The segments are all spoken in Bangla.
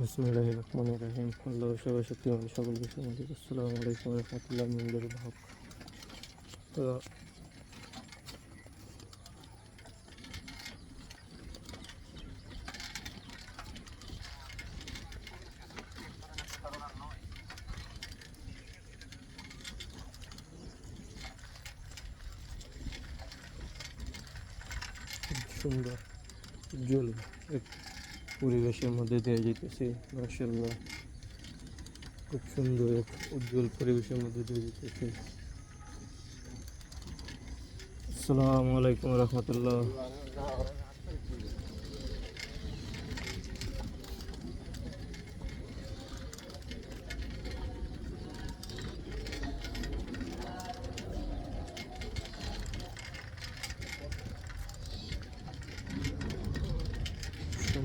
বিসমুল্লাহ রহমান রাহিম আল্লাহ সবাই শক্তিমান সকল বিষয় মধ্যে আসসালামু আলাইকুম রহমতুল্লাহ মিন্দুর হক তো খুব সুন্দর উজ্জ্বল এক পরিবেশের মধ্যে দিয়ে যেতেছি মার্শাল্লাহ খুব সুন্দর এক উজ্জ্বল পরিবেশের মধ্যে দিয়ে যেতেছি আসসালামু আলাইকুম রহমতুল্লাহ।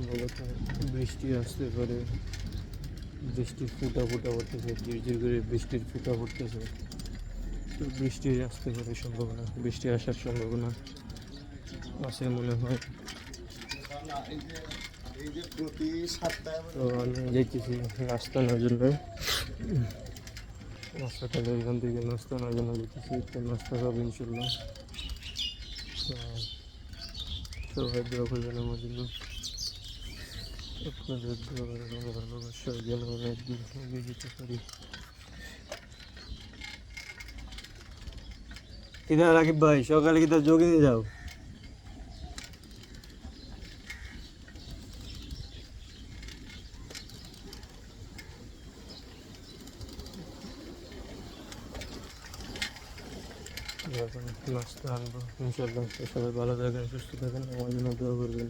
সম্ভবত বৃষ্টি আসতে পারে বৃষ্টির ফুটা ফুটা পড়তেছে ঝিরঝির করে বৃষ্টির ফুটা পড়তেছে তো বৃষ্টি আসতে পারে সম্ভাবনা, বৃষ্টি আসার সম্ভাবনা আছে মনে হয়। তো আমি যাইতেছি নাস্তা নেওয়ার জন্য। নাস্তাটা এখান থেকে নাস্তা নেওয়ার জন্য যেতেছি তো নাস্তা খাব ইনশাল্লাহ। সবাই দোয়া করবেন আমার জন্য। ভাই, সকালে কি তার যোগে নিয়ে যাও? ইনশাল্লাহ সবাই ভালো থাকেন, সুস্থ থাকেন, আমার জন্য দোয়া করবেন।